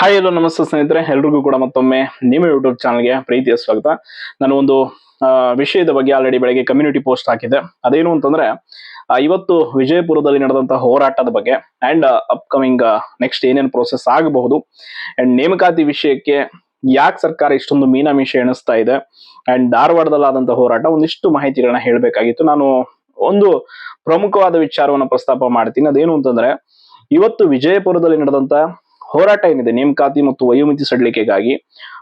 Hi ಎಲ್ಲೋ ನಮಸ್ತೆ ಸ್ನೇಹಿತರೆ. ಎಲ್ರಿಗೂ ಕೂಡ ಮತ್ತೊಮ್ಮೆ ನಿಮ್ಮ ಯೂಟ್ಯೂಬ್ ಚಾನಲ್ಗೆ ಪ್ರೀತಿಯ ಸ್ವಾಗತ. ನಾನು ಒಂದು ವಿಷಯದ ಬಗ್ಗೆ ಆಲ್ರೆಡಿ ಬೆಳಗ್ಗೆ ಕಮ್ಯುನಿಟಿ ಪೋಸ್ಟ್ ಹಾಕಿದೆ ಅದೇನು ಅಂತಂದ್ರೆ ಇವತ್ತು ವಿಜಯಪುರದಲ್ಲಿ ನಡೆದಂತಹ ಹೋರಾಟದ ಬಗ್ಗೆ ಅಂಡ್ ಅಪ್ಕಮಿಂಗ್ ನೆಕ್ಸ್ಟ್ ಏನೇನು ಪ್ರೋಸೆಸ್ ಆಗಬಹುದು ಅಂಡ್ ನೇಮಕಾತಿ ವಿಷಯಕ್ಕೆ ಯಾಕೆ ಸರ್ಕಾರ ಇಷ್ಟೊಂದು ಮೀನಾಮೀಷ ಎಣಿಸ್ತಾ ಇದೆ ಅಂಡ್ ಧಾರವಾಡದಲ್ಲಾದಂತಹ ಹೋರಾಟ, ಒಂದಿಷ್ಟು ಮಾಹಿತಿಗಳನ್ನ ಹೇಳಬೇಕಾಗಿತ್ತು. ನಾನು ಒಂದು ಪ್ರಮುಖವಾದ ವಿಚಾರವನ್ನು ಪ್ರಸ್ತಾಪ ಮಾಡ್ತೀನಿ. ಅದೇನು ಅಂತಂದ್ರೆ, ಇವತ್ತು ವಿಜಯಪುರದಲ್ಲಿ ನಡೆದಂತ ಹೋರಾಟ ಏನಿದೆ, ನೇಮಕಾತಿ ಮತ್ತು ವಯೋಮಿತಿ ಸಡಿಲಿಕೆಗಾಗಿ.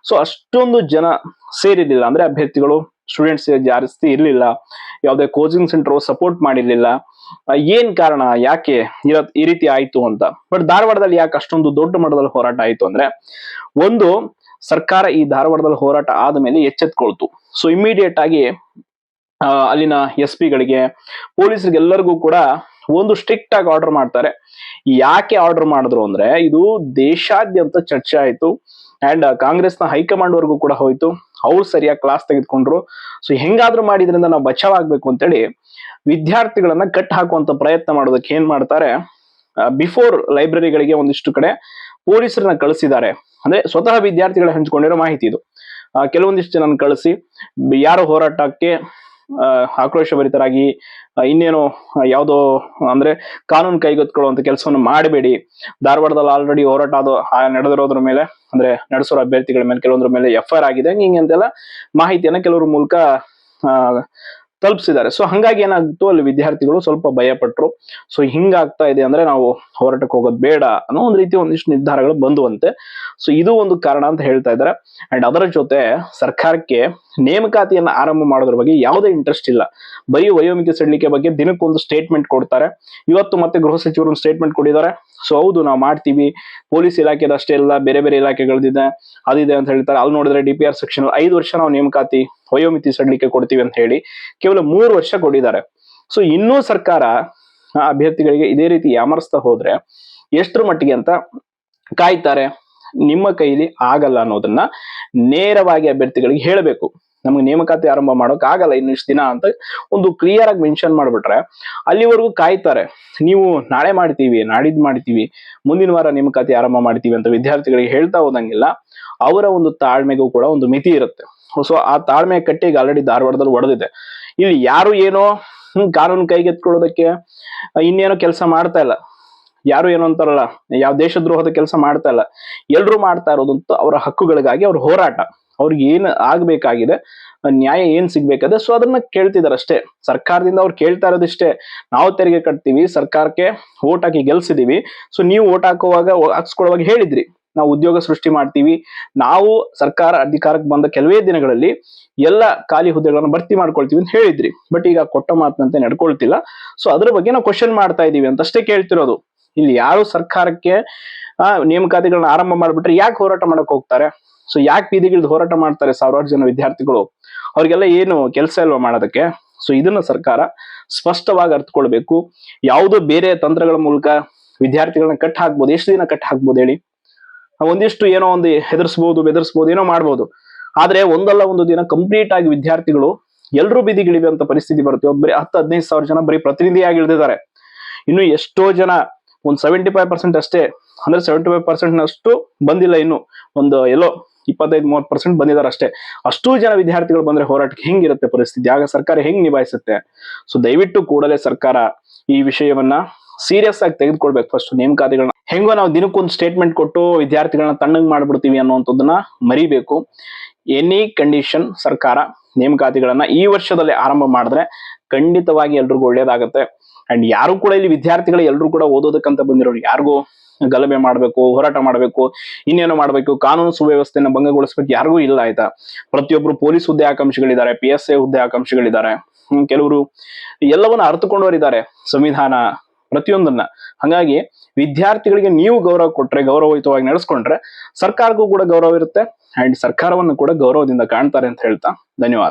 ಸೊ ಅಷ್ಟೊಂದು ಜನ ಸೇರಿರ್ಲಿಲ್ಲ. ಅಂದ್ರೆ ಅಭ್ಯರ್ಥಿಗಳು ಸ್ಟೂಡೆಂಟ್ಸ್ ಜಾಸ್ತಿ ಇರ್ಲಿಲ್ಲ. ಯಾವುದೇ ಕೋಚಿಂಗ್ ಸೆಂಟರ್ ಸಪೋರ್ಟ್ ಮಾಡಿರಲಿಲ್ಲ. ಏನ್ ಕಾರಣ? ಯಾಕೆ ಈ ರೀತಿ ಆಯ್ತು ಅಂತ. ಬಟ್ ಧಾರವಾಡದಲ್ಲಿ ಯಾಕೆ ಅಷ್ಟೊಂದು ದೊಡ್ಡ ಮಟ್ಟದಲ್ಲಿ ಹೋರಾಟ ಆಯ್ತು ಅಂದ್ರೆ, ಒಂದು, ಸರ್ಕಾರ ಈ ಧಾರವಾಡದಲ್ಲಿ ಹೋರಾಟ ಆದ ಮೇಲೆ ಎಚ್ಚೆತ್ಕೊಳ್ತು. ಸೊ ಇಮಿಡಿಯೇಟ್ ಆಗಿ ಅಲ್ಲಿನ ಎಸ್ ಪಿಗಳಿಗೆ ಪೊಲೀಸರಿಗೆಲ್ಲರಿಗೂ ಕೂಡ ಒಂದು ಸ್ಟ್ರಿಕ್ಟ್ ಆಗಿ ಆರ್ಡರ್ ಮಾಡ್ತಾರೆ. ಯಾಕೆ ಆರ್ಡರ್ ಮಾಡಿದ್ರು ಅಂದ್ರೆ ಇದು ದೇಶಾದ್ಯಂತ ಚರ್ಚೆ ಆಯ್ತು. ಅಂಡ್ ಕಾಂಗ್ರೆಸ್ನ ಹೈಕಮಾಂಡ್ ವರ್ಗೂ ಕೂಡ ಹೋಯ್ತು. ಅವ್ರು ಸರಿಯಾಗಿ ಕ್ಲಾಸ್ ತೆಗೆದುಕೊಂಡ್ರು. ಸೊ ಹೆಂಗಾದ್ರೂ ಮಾಡಿದ್ರಿಂದ ನಾವು ಬಚಾವ್ ಆಗ್ಬೇಕು ಅಂತೇಳಿ ವಿದ್ಯಾರ್ಥಿಗಳನ್ನ ಕಟ್ ಹಾಕುವಂತ ಪ್ರಯತ್ನ ಮಾಡೋದಕ್ಕೆ ಏನ್ ಮಾಡ್ತಾರೆ ಬಿಫೋರ್ ಲೈಬ್ರರಿಗಳಿಗೆ ಒಂದಿಷ್ಟು ಕಡೆ ಪೊಲೀಸರನ್ನ ಕಳಿಸಿದ್ದಾರೆ. ಅಂದ್ರೆ ಸ್ವತಃ ವಿದ್ಯಾರ್ಥಿಗಳ ಹಂಚಿಕೊಂಡಿರೋ ಮಾಹಿತಿ ಇದು. ಕೆಲವೊಂದಿಷ್ಟು ಜನ ಕಳಿಸಿ, ಯಾರು ಹೋರಾಟಕ್ಕೆ ಆಕ್ರೋಶಭರಿತರಾಗಿ ಇನ್ನೇನು ಯಾವುದೋ ಅಂದ್ರೆ ಕಾನೂನು ಕೈಗೆತ್ಕೊಳ್ಳುವಂತ ಕೆಲಸವನ್ನು ಮಾಡಬೇಡಿ. ಧಾರವಾಡದಲ್ಲಿ ಆಲ್ರೆಡಿ ಹೋರಾಟ ಅದು ನಡೆದಿರೋದ್ರ ಮೇಲೆ ಅಂದ್ರೆ ನಡೆಸೋರ ಅಭ್ಯರ್ಥಿಗಳ ಮೇಲೆ ಕೆಲವೊಂದ್ರ ಮೇಲೆ ಎಫ್ ಆರ್ ಆಗಿದೆ. ಹಿಂಗೆ ಅಂತೆಲ್ಲ ಮಾಹಿತಿಯನ್ನ ಕೆಲವ್ರ ಮೂಲಕ ಆ, ತಲುಪಿಸಿದ್ದಾರೆ. ಸೊ ಹಂಗಾಗಿ ಏನಾಗ್ತು? ಅಲ್ಲಿ ವಿದ್ಯಾರ್ಥಿಗಳು ಸ್ವಲ್ಪ ಭಯಪಟ್ಟರು ಸೊ ಹಿಂಗಾಗ್ತಾ ಇದೆ ಅಂದ್ರೆ ನಾವು ಹೋರಾಟಕ್ಕೆ ಹೋಗೋದು ಬೇಡ ಅನ್ನೋ ಒಂದು ರೀತಿ ಒಂದಿಷ್ಟು ನಿರ್ಧಾರಗಳು ಬಂದುವಂತೆ. ಸೊ ಇದು ಒಂದು ಕಾರಣ ಅಂತ ಹೇಳ್ತಾ ಇದ್ದಾರೆ. ಅಂಡ್ ಅದರ ಜೊತೆ ಸರ್ಕಾರಕ್ಕೆ ನೇಮಕಾತಿಯನ್ನು ಆರಂಭ ಮಾಡೋದ್ರ ಬಗ್ಗೆ ಯಾವುದೇ ಇಂಟ್ರೆಸ್ಟ್ ಇಲ್ಲ. ಬರೀ ವಯೋಮಿತಿ ಸಡಿಲಿಕೆ ಬಗ್ಗೆ ದಿನಕ್ಕೊಂದು ಸ್ಟೇಟ್ಮೆಂಟ್ ಕೊಡ್ತಾರೆ. ಇವತ್ತು ಮತ್ತೆ ಗೃಹ ಸಚಿವರು ಸ್ಟೇಟ್ಮೆಂಟ್ ಕೊಟ್ಟಿದ್ದಾರೆ. ಸೊ ಹೌದು, ನಾವು ಮಾಡ್ತೀವಿ. ಪೊಲೀಸ್ ಇಲಾಖೆದ ಅಷ್ಟೇ ಇಲ್ಲ ಬೇರೆ ಬೇರೆ ಇಲಾಖೆಗಳದಿದೆ ಅದಿದೆ ಅಂತ ಹೇಳ್ತಾರೆ. ಅಲ್ಲಿ ನೋಡಿದ್ರೆ ಡಿ ಪಿ ಆರ್ ಸೆಕ್ಷನ್ ಐದು ವರ್ಷ ನಾವು ನೇಮಕಾತಿ ವಯೋಮಿತಿ ಸಲ್ಲಿಕೆ ಕೊಡ್ತೀವಿ ಅಂತ ಹೇಳಿ ಕೇವಲ ಮೂರು ವರ್ಷ ಕೊಟ್ಟಿದ್ದಾರೆ. ಸೊ ಇನ್ನೂ ಸರ್ಕಾರ ಅಭ್ಯರ್ಥಿಗಳಿಗೆ ಇದೇ ರೀತಿ ಯಾಮರಿಸ್ತಾ ಹೋದ್ರೆ ಎಷ್ಟರ ಮಟ್ಟಿಗೆ ಅಂತ ಕಾಯ್ತಾರೆ. ನಿಮ್ಮ ಕೈಲಿ ಆಗಲ್ಲ ಅನ್ನೋದನ್ನ ನೇರವಾಗಿ ಅಭ್ಯರ್ಥಿಗಳಿಗೆ ಹೇಳಬೇಕು. ನಮ್ಗೆ ನೇಮಕಾತಿ ಆರಂಭ ಮಾಡೋಕೆ ಆಗಲ್ಲ ಇನ್ನಿಷ್ಟು ದಿನ ಅಂತ ಒಂದು ಕ್ಲಿಯರ್ ಆಗಿ ಮೆನ್ಷನ್ ಮಾಡ್ಬಿಟ್ರೆ ಅಲ್ಲಿವರೆಗೂ ಕಾಯ್ತಾರೆ. ನೀವು ನಾಳೆ ಮಾಡ್ತೀವಿ, ನಾಡಿದ್ದು ಮಾಡ್ತೀವಿ, ಮುಂದಿನ ವಾರ ನೇಮಕಾತಿ ಆರಂಭ ಮಾಡ್ತೀವಿ ಅಂತ ವಿದ್ಯಾರ್ಥಿಗಳಿಗೆ ಹೇಳ್ತಾ ಹೋದಂಗಿಲ್ಲ. ಅವರ ಒಂದು ತಾಳ್ಮೆಗೂ ಕೂಡ ಒಂದು ಮಿತಿ ಇರುತ್ತೆ. ಸೊ ಆ ತಾಳ್ಮೆ ಕಟ್ಟಿಗೆ ಆಲ್ರೆಡಿ ಧಾರವಾಡದಲ್ಲಿ ಒಡೆದಿದೆ. ಇಲ್ಲಿ ಯಾರು ಏನೋ ಕಾನೂನು ಕೈಗೆತ್ಕೊಳ್ಳೋದಕ್ಕೆ ಇನ್ನೇನೋ ಕೆಲಸ ಮಾಡ್ತಾ ಇಲ್ಲ. ಯಾರು ಏನು ಅಂತಾರಲ್ಲ, ಯಾವ ದೇಶದ್ರೋಹದ ಕೆಲಸ ಮಾಡ್ತಾ ಇಲ್ಲ. ಎಲ್ರು ಮಾಡ್ತಾ ಇರೋದಂತ ಅವರ ಹಕ್ಕುಗಳಿಗಾಗಿ ಅವ್ರ ಹೋರಾಟ. ಅವ್ರಿಗೆ ಏನ್ ಆಗ್ಬೇಕಾಗಿದೆ ನ್ಯಾಯ ಏನ್ ಸಿಗ್ಬೇಕಾದ್ರೆ ಸೊ ಅದನ್ನ ಕೇಳ್ತಿದಾರೆ ಅಷ್ಟೇ. ಸರ್ಕಾರದಿಂದ ಅವ್ರು ಕೇಳ್ತಾ ಇರೋದಿಷ್ಟೇ ನಾವು ತೆರಿಗೆ ಕಟ್ತೀವಿ, ಸರ್ಕಾರಕ್ಕೆ ಓಟ್ ಹಾಕಿ ಗೆಲ್ಸಿದೀವಿ. ಸೊ ನೀವು ಓಟ್ ಹಾಕುವಾಗ ಹಾಕ್ಸ್ಕೊಳ್ಳುವಾಗ ಹೇಳಿದ್ರಿ. ನಾವು ಉದ್ಯೋಗ ಸೃಷ್ಟಿ ಮಾಡ್ತೀವಿ. ನಾವು ಸರ್ಕಾರ ಅಧಿಕಾರಕ್ಕೆ ಬಂದ ಕೆಲವೇ ದಿನಗಳಲ್ಲಿ ಎಲ್ಲ ಖಾಲಿ ಹುದ್ದೆಗಳನ್ನು ಭರ್ತಿ ಮಾಡ್ಕೊಳ್ತೀವಿ ಅಂತ ಹೇಳಿದ್ರಿ. ಬಟ್ ಈಗ ಕೊಟ್ಟ ಮಾತಿನಂತೆ ನಡ್ಕೊಳ್ತಿಲ್ಲ. ಸೊ ಅದ್ರ ಬಗ್ಗೆ ನಾವು ಕ್ವಶನ್ ಮಾಡ್ತಾ ಇದೀವಿ ಅಂತ ಅಷ್ಟೇ ಕೇಳ್ತಿರೋದು. ಇಲ್ಲಿ ಯಾರು ಸರ್ಕಾರಕ್ಕೆ ನೇಮಕಾತಿಗಳನ್ನ ಆರಂಭ ಮಾಡಿಬಿಟ್ರೆ ಯಾಕೆ ಹೋರಾಟ ಮಾಡಕ್ ಹೋಗ್ತಾರೆ? ಸೊ ಯಾಕೆ ಬೀದಿಗಿಳಿದು ಹೋರಾಟ ಮಾಡ್ತಾರೆ ಸಾವಿರಾರು ಜನ ವಿದ್ಯಾರ್ಥಿಗಳು? ಅವ್ರಿಗೆಲ್ಲ ಏನು ಕೆಲಸ ಇಲ್ವಾ ಮಾಡೋದಕ್ಕೆ? ಸೊ ಇದನ್ನ ಸರ್ಕಾರ ಸ್ಪಷ್ಟವಾಗಿ ಅರ್ಥಕೊಳ್ಬೇಕು ಯಾವುದೋ ಬೇರೆ ತಂತ್ರಗಳ ಮೂಲಕ ವಿದ್ಯಾರ್ಥಿಗಳನ್ನ ಕಟ್ ಹಾಕ್ಬೋದು. ಎಷ್ಟು ದಿನ ಕಟ್ ಹಾಕ್ಬೋದು ಹೇಳಿ? ಒಂದಿಷ್ಟು ಏನೋ ಒಂದು ಹೆದರ್ಸ್ಬೋದು, ಬೆದರ್ಸ್ಬೋದು, ಏನೋ ಮಾಡ್ಬೋದು. ಆದ್ರೆ ಒಂದಲ್ಲ ಒಂದು ದಿನ ಕಂಪ್ಲೀಟ್ ಆಗಿ ವಿದ್ಯಾರ್ಥಿಗಳು ಎಲ್ಲರೂ ಬೀದಿಗಿಳಿಯುವಂತ ಪರಿಸ್ಥಿತಿ ಬರುತ್ತೆ. ಇವತ್ತು ಬರೀ ಹತ್ತು, ಹದಿನೈದು ಸಾವಿರ ಜನ ಬರೀ ಪ್ರತಿನಿಧಿಯಾಗಿ ಇಳಿದಿದ್ದಾರೆ ಇನ್ನು ಎಷ್ಟೋ ಜನ ಒಂದು ಸೆವೆಂಟಿ ಫೈವ್ ಪರ್ಸೆಂಟ್ ಅಷ್ಟೇ, ಅಂದ್ರೆ ಸೆವೆಂಟಿ ಫೈವ್ ಪರ್ಸೆಂಟ್ ನಷ್ಟು ಬಂದಿಲ್ಲ ಇನ್ನು. ಒಂದು ಎಲ್ಲೋ ಇಪ್ಪತ್ತೈದು, ಮೂವತ್ತು ಪರ್ಸೆಂಟ್ ಬಂದಿದ್ದಾರೆ ಅಷ್ಟೇ. ಅಷ್ಟು ಜನ ವಿದ್ಯಾರ್ಥಿಗಳು ಬಂದ್ರೆ ಹೋರಾಟಕ್ಕೆ ಹೆಂಗಿರುತ್ತೆ ಪರಿಸ್ಥಿತಿ? ಆಗ ಸರ್ಕಾರ ಹೆಂಗ್ ನಿಭಾಯಿಸುತ್ತೆ? ಸೊ ದಯವಿಟ್ಟು ಕೂಡಲೇ ಸರ್ಕಾರ ಈ ವಿಷಯವನ್ನ ಸೀರಿಯಸ್ ಆಗಿ ತೆಗೆದುಕೊಳ್ಬೇಕು ಫಸ್ಟ್ ನೇಮಕಾತಿಗಳನ್ನ ಹೆಂಗೋ ನಾವು ದಿನಕ್ಕೊಂದು ಸ್ಟೇಟ್ಮೆಂಟ್ ಕೊಟ್ಟು ವಿದ್ಯಾರ್ಥಿಗಳನ್ನ ತಣ್ಣಗ್ ಮಾಡ್ಬಿಡ್ತೀವಿ ಅನ್ನುವಂಥದ್ದನ್ನ ಮರಿಬೇಕು. ಎನಿ ಕಂಡೀಷನ್ ಸರ್ಕಾರ ನೇಮಕಾತಿಗಳನ್ನ ಈ ವರ್ಷದಲ್ಲಿ ಆರಂಭ ಮಾಡಿದ್ರೆ ಖಂಡಿತವಾಗಿ ಎಲ್ರಿಗೂ ಒಳ್ಳೇದಾಗುತ್ತೆ. ಅಂಡ್ ಯಾರು ಕೂಡ ಇಲ್ಲಿ ವಿದ್ಯಾರ್ಥಿಗಳು ಎಲ್ಲರೂ ಕೂಡ ಓದೋದಕ್ಕಂತ ಬಂದಿರೋರು ಯಾರಿಗೂ ಗಲಭೆ ಮಾಡಬೇಕು, ಹೋರಾಟ ಮಾಡಬೇಕು, ಇನ್ನೇನೋ ಮಾಡಬೇಕು, ಕಾನೂನು ಸುವ್ಯವಸ್ಥೆಯನ್ನು ಭಂಗಗೊಳಿಸ್ಬೇಕು ಯಾರಿಗೂ ಇಲ್ಲ ಆಯ್ತಾ. ಪ್ರತಿಯೊಬ್ರು ಪೊಲೀಸ್ ಹುದ್ದೆ ಆಕಾಂಕ್ಷಿಗಳಿದ್ದಾರೆ ಪಿ ಎಸ್ ಎ ಹುದ್ದೆ ಆಕಾಂಕ್ಷಿಗಳಿದ್ದಾರೆ ಕೆಲವರು ಎಲ್ಲವನ್ನ ಅರ್ಥಕೊಂಡವರಿದ್ದಾರೆ ಸಂವಿಧಾನ ಪ್ರತಿಯೊಂದನ್ನ. ಹಾಗಾಗಿ ವಿದ್ಯಾರ್ಥಿಗಳಿಗೆ ನೀವು ಗೌರವ ಕೊಟ್ರೆ, ಗೌರವಯುತವಾಗಿ ನಡೆಸ್ಕೊಂಡ್ರೆ ಸರ್ಕಾರಕ್ಕೂ ಕೂಡ ಗೌರವ ಇರುತ್ತೆ. ಅಂಡ್ ಸರ್ಕಾರವನ್ನು ಕೂಡ ಗೌರವದಿಂದ ಕಾಣ್ತಾರೆ ಅಂತ ಹೇಳ್ತಾ ಧನ್ಯವಾದ.